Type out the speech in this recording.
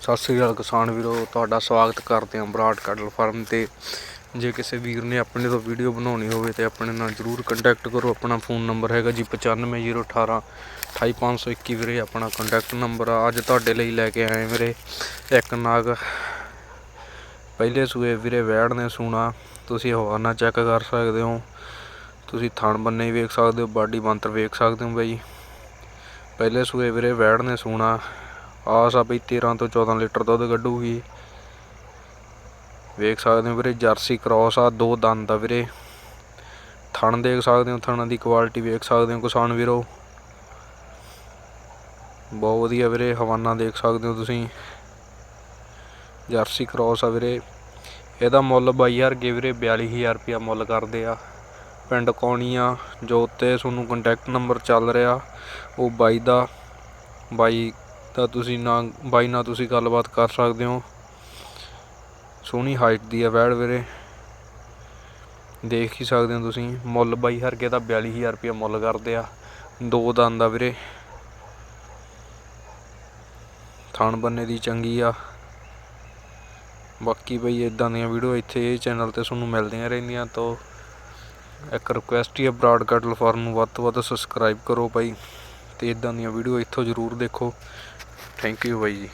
ਸਤਿ ਸ੍ਰੀ ਅਕਾਲ ਕਿਸਾਨ ਵੀਰੋ, ਤੁਹਾਡਾ ਸਵਾਗਤ ਕਰਦੇ ਹਾਂ ਬਰਾੜ ਕਟਲ ਫਾਰਮ ਤੇ। ਜੇ ਕਿਸੇ ਵੀਰ ਨੇ ਆਪਣੇ ਤੋਂ ਵੀਡੀਓ ਬਣਾਉਣੀ ਹੋਵੇ ਤੇ ਆਪਣੇ ਨਾਲ ਜਰੂਰ ਕੰਟੈਕਟ ਕਰੋ। ਆਪਣਾ ਫੋਨ ਨੰਬਰ ਹੈਗਾ ਜੀ 95018 28521 ਵੀਰੇ, ਆਪਣਾ ਕੰਟੈਕਟ ਨੰਬਰ ਆ। ਅੱਜ ਤੁਹਾਡੇ ਲਈ ਲੈ ਕੇ ਆਏ ਵੀਰੇ, ਇੱਕ ਨਾਗ। ਪਹਿਲੇ ਸੂਏ ਵੀਰੇ ਵੈੜ ਨੇ ਸੂਣਾ। ਤੁਸੀਂ ਹਵਾਨਾ ਚੈੱਕ ਕਰ ਸਕਦੇ ਹੋ। ਤੁਸੀਂ ਥਣ ਬੰਨੇ ਵੇਖ ਸਕਦੇ ਹੋ, ਬਾਡੀ ਬੰਤਰ ਵੇਖ ਸਕਦੇ ਹੋ ਬਾਈ। ਪਹਿਲੇ ਸੂਏ ਵੀਰੇ ਵੈੜ ਨੇ ਸੂਣਾ। ਆਸ ਆ ਬਈ 13 ਤੋਂ 14 ਲੀਟਰ ਦੁੱਧ ਕੱਢੂਗੀ। ਵੇਖ ਸਕਦੇ ਹੋ ਵੀਰੇ, ਜਰਸੀ ਕ੍ਰਾਸ ਆ, ਦੋ ਦੰਦ ਆ ਵੀਰੇ। ਥਣ ਦੇਖ ਸਕਦੇ ਹੋ, ਥਣਾਂ ਦੀ ਕੁਆਲਿਟੀ ਵੇਖ ਸਕਦੇ ਹੋ ਕਿਸਾਨ ਵੀਰੋ। ਬਹੁਤ ਵਧੀਆ ਵੀਰੇ, ਹਵਾਨਾ ਦੇਖ ਸਕਦੇ ਹੋ ਤੁਸੀਂ। ਜਰਸੀ ਕ੍ਰਾਸ ਆ ਵੀਰੇ। ਇਹਦਾ ਮੁੱਲ 22000 ਗੇ ਵੀਰੇ 42000 ਰੁਪਇਆ ਮੁੱਲ ਕਰਦੇ ਆ। ਪਿੰਡ ਕੌਣੀਆਂ ਜੋ ਉੱਤੇ ਤੁਹਾਨੂੰ ਕੰਟੈਕਟ ਨੰਬਰ ਚੱਲ ਰਿਹਾ। ਉਹ ਬਾਈ ਦਾ, ਬਾਈ ਤਾਂ ਤੁਸੀਂ ਨਾ, ਬਾਈ ਨਾਲ ਤੁਸੀਂ ਗੱਲਬਾਤ ਕਰ ਸਕਦੇ ਹੋ। ਸੋਹਣੀ ਹਾਈਟ ਦੀ ਆ ਵੈੜ ਵੀਰੇ। ਦੇਖ ਹੀ ਸਕਦੇ ਹੋ ਤੁਸੀਂ, ਮੁੱਲ ਬਾਈ ਹਰਕੇ ਦਾ 42000 ਰੁਪਇਆ ਮੁੱਲ ਕਰਦੇ ਆ। ਦੋ ਦੰਦ ਆ ਵੀਰੇ। ਥਣ ਬੰਨੇ ਦੀ ਚੰਗੀ ਆ। ਬਾਕੀ ਬਈ ਇਦਾਂ ਦੀਆਂ ਵੀਡੀਓ ਇੱਥੇ ਇਹ ਚੈਨਲ ਤੇ ਤੁਹਾਨੂੰ ਮਿਲਦੀਆਂ ਰਹਿੰਦੀਆਂ ਤੋਂ ਇੱਕ ਰਿਕੁਐਸਟ ਹੀ ਹੈ ਬਰਾਡ ਕਟਲ ਫਾਰਮ ਨੂੰ ਵੱਧ ਤੋਂ ਵੱਧ ਸਬਸਕ੍ਰਾਈਬ ਕਰੋ ਭਾਈ ਤੇ ਇਦਾਂ ਦੀਆਂ ਵੀਡੀਓ ਇੱਥੋਂ ਜ਼ਰੂਰ ਦੇਖੋ। ਥੈਂਕ ਯੂ ਬਾਈ ਜੀ।